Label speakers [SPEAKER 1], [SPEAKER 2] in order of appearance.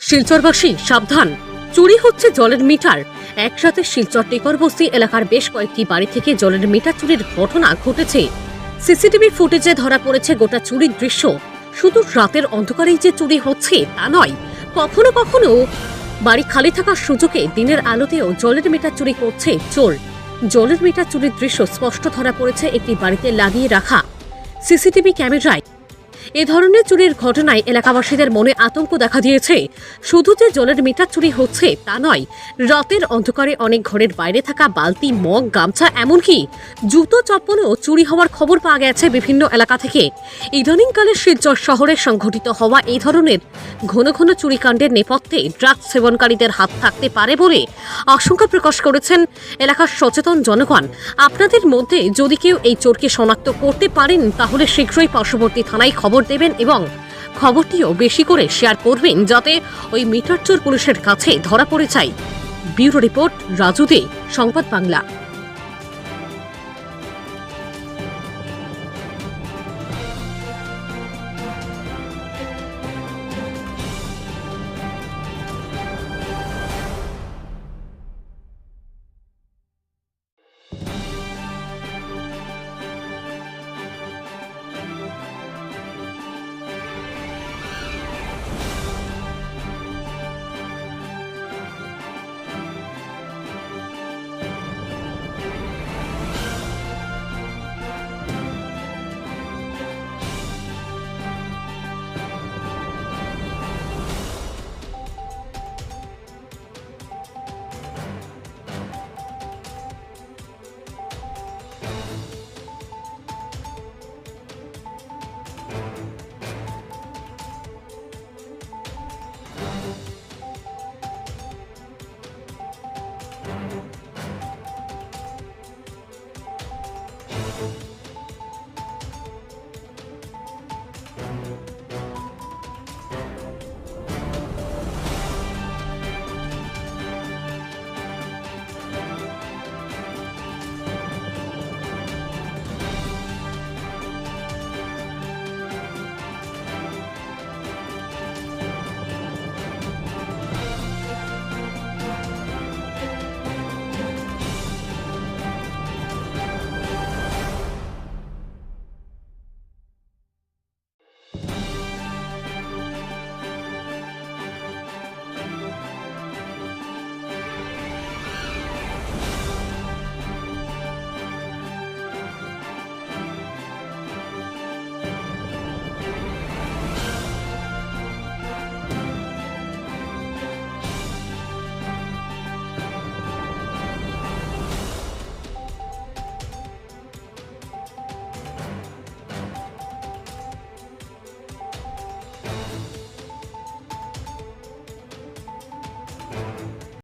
[SPEAKER 1] শিলচরবাসী, সাবধান। চুরি হচ্ছে জলের মিটার। একসাথে শিলচর টেকরবস্তি এলাকার বেশ কয়েকটি বাড়ি থেকে জলের মিটার চুরির ঘটনা ঘটেছে। সিসিটিভি ফুটেজে ধরা পড়েছে গোটা চুরির দৃশ্য। শুধু রাতের অন্ধকারেই যে চুরি হচ্ছে, তা নয়, কখনো কখনো বাড়ি খালি থাকার সুযোগে দিনের আলোতেও জলের মিটার চুরি করছে চোর। জলের মিটার চুরির দৃশ্য স্পষ্ট ধরা পড়েছে একটি বাড়িতে লাগিয়ে রাখা। সিসিটিভি ক্যামেরায় এ ধরনের চুরির ঘটনায় এলাকাবাসীদের মনে আতঙ্ক দেখা দিয়েছে। শুধু যে জলের মিটার চুরি হচ্ছে, তা নয়, রাতের অন্ধকারে অনেক ঘরের বাইরে থাকা বালতি, মগ, গামছা, এমনকি জুতো চপ্পলও চুরি হওয়ার খবর পাওয়া গেছে বিভিন্ন এলাকা থেকে। ইদানিংকালে শিলচর শহরে সংঘটিত হওয়া এই ধরনের ঘন ঘন চুরিকাণ্ডের নেপথ্যে ড্রাগ সেবনকারীদের হাত থাকতে পারে বলে আশঙ্কা প্রকাশ করেছেন এলাকার সচেতন জনগণ। আপনাদের মধ্যে যদি কেউ এই চোরকে শনাক্ত করতে পারেন, তাহলে শীঘ্রই পার্শ্ববর্তী থানায় খবর দেবেন এবং খবরটিও বেশি করে শেয়ার করবেন যাতে ওই মিটার চোর পুলিশের কাছে ধরা পড়ে যায়। ব্যুরো রিপোর্ট রাজুদে সংবাদ বাংলা। Bye.